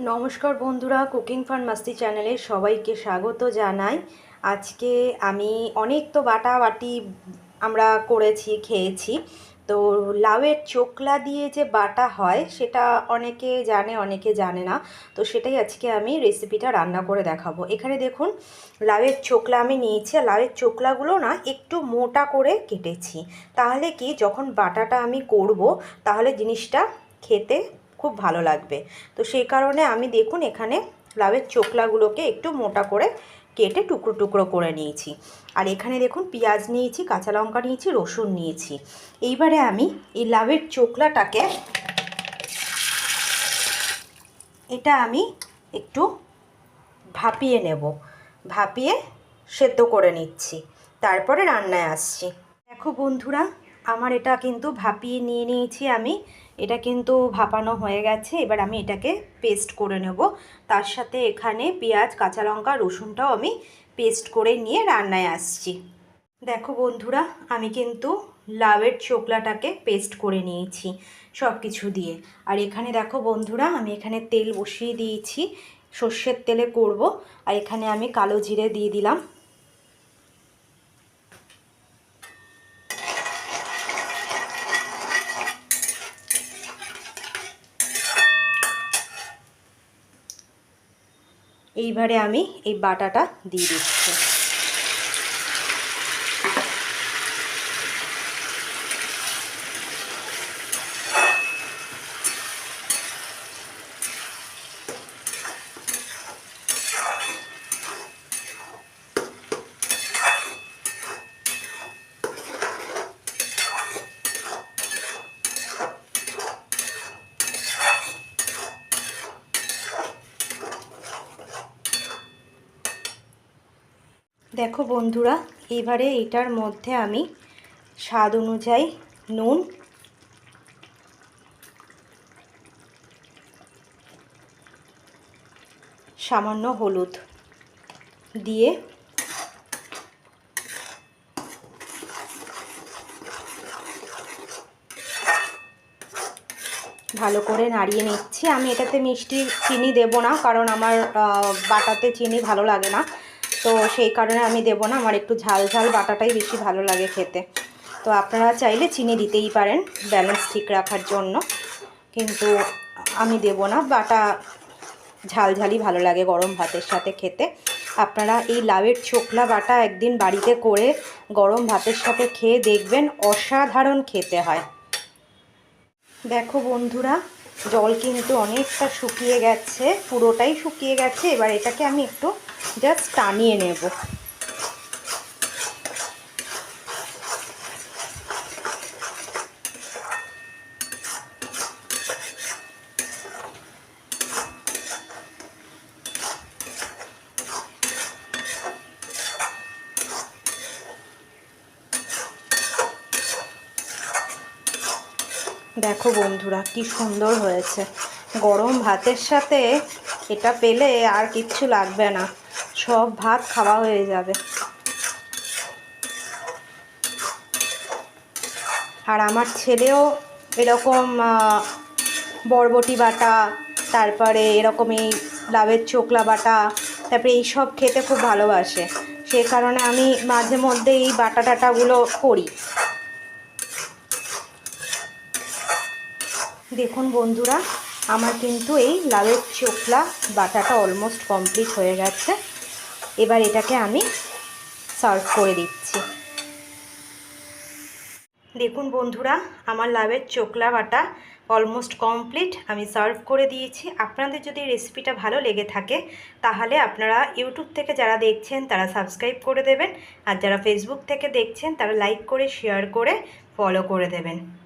নমস্কার বন্ধুরা, cooking fun মাস্তি চ্যানেলে সবাইকে স্বাগত জানাই। আজকে আমি অনেক তো বাটা বাটি আমরা করেছি, খেয়েছি। তো লাউয়ের চোকলা দিয়ে যে বাটা হয়, সেটা অনেকে জানে অনেকে জানে না। তো সেটাই আজকে আমি রেসিপিটা রান্না করে দেখাবো। এখানে দেখুন, লাউয়ের চোকলা আমি নিয়েছি। আর লাউয়ের চোকলাগুলো না একটু মোটা করে কেটেছি। তাহলে কি, যখন বাটাটা আমি করব, তাহলে জিনিসটা খেতে খুব ভালো লাগবে। তো সেই কারণে আমি দেখুন এখানে লাউয়ের চোকলাগুলোকে একটু মোটা করে কেটে টুকরো টুকরো করে নিয়েছি। আর এখানে দেখুন পেঁয়াজ নিয়েছি, কাঁচা লঙ্কা নিয়েছি, রসুন নিয়েছি। এইবারে আমি এই লাউয়ের চোকলাটাকে এটা আমি একটু ভাপিয়ে নেব। ভাপিয়ে সেদ্ধ করে নিচ্ছি। তারপরে রান্নায় আসছি। দেখো বন্ধুরা, আমার এটা কিন্তু ভাপিয়ে নিয়ে নিয়েছি আমি। এটা কিন্তু ভাপানো হয়ে গেছে, এবার আমি এটাকে পেস্ট করে নেব। তার সাথে এখানে পেঁয়াজ, কাঁচা লঙ্কা, রসুনটাও আমি পেস্ট করে নিয়ে রান্নায় আসছি। দেখো বন্ধুরা, আমি কিন্তু লাউয়ের চোকলাটাকে পেস্ট করে নিয়েছি সব কিছু দিয়ে। আর এখানে দেখো বন্ধুরা, আমি এখানে তেল বসিয়ে দিয়েছি, সর্ষের তেলে করব। আর এখানে আমি কালো জিরে দিয়ে দিলাম। এইবারে আমি এই বাটাটা দিয়ে দিচ্ছি। দেখো বন্ধুরা, এবারে এটার মধ্যে আমি স্বাদ অনুযায়ী নুন, সামান্য হলুদ দিয়ে ভালো করে নাড়িয়ে নিচ্ছি। আমি এটাতে মিষ্টি চিনি দেব না, কারণ আমার বাটাতে চিনি ভালো লাগে না। তো সেই কারণে আমি দেব না, আমার একটু ঝাল ঝাল বাটাটাই বেশি ভালো লাগে খেতে। তো আপনারা চাইলে চিনি দিতেই পারেন ব্যালেন্স ঠিক রাখার জন্য। কিন্তু আমি দেব না, বাটা ঝাল ঝালই ভালো লাগে গরম ভাতের সাথে খেতে। আপনারা এই লাউয়ের ছোকলা বাটা একদিন বাড়িতে করে গরম ভাতের সাথে খেয়ে দেখবেন, অসাধারণ খেতে হয়। দেখো বন্ধুরা, জল কিন্তু অনেকটা শুকিয়ে গেছে, পুরোটাই শুকিয়ে গেছে, এবার এটাকে আমি একটু জাস্ট টানিয়ে নেব। দেখো বন্ধুরা কি সুন্দর হয়েছে। গরম ভাতের সাথে এটা পেলে আর কিচ্ছু লাগবে না। সব ভাত খাওয়া হয়ে যাবে। আর আমার ছেলেও এরকম বরবটি বাটা, তারপরে এরকম এই চোকলা বাটা, তারপরে এইসব খেতে খুব ভালোবাসে। সে কারণে আমি মাঝে মধ্যে এই বাটা টাটাগুলো করি। দেখুন বন্ধুরা আমার কিন্তু এই লাউয়ের চোখলা বাটাটা অলমোস্ট কমপ্লিট হয়ে গেছে। এবার এটাকে আমি সার্ভ করে দিচ্ছি। দেখুন বন্ধুরা, আমার লাউয়ের চোখলা বাটা অলমোস্ট কমপ্লিট আমি সার্ভ করে দিয়েছি। আপনাদের যদি রেসিপিটা ভালো লেগে থাকে, তাহলে আপনারা ইউটিউব থেকে যারা দেখছেন, তারা সাবস্ক্রাইব করে দেবেন। আর যারা ফেসবুক থেকে দেখছেন, তারা লাইক করে শেয়ার করে ফলো করে দেবেন।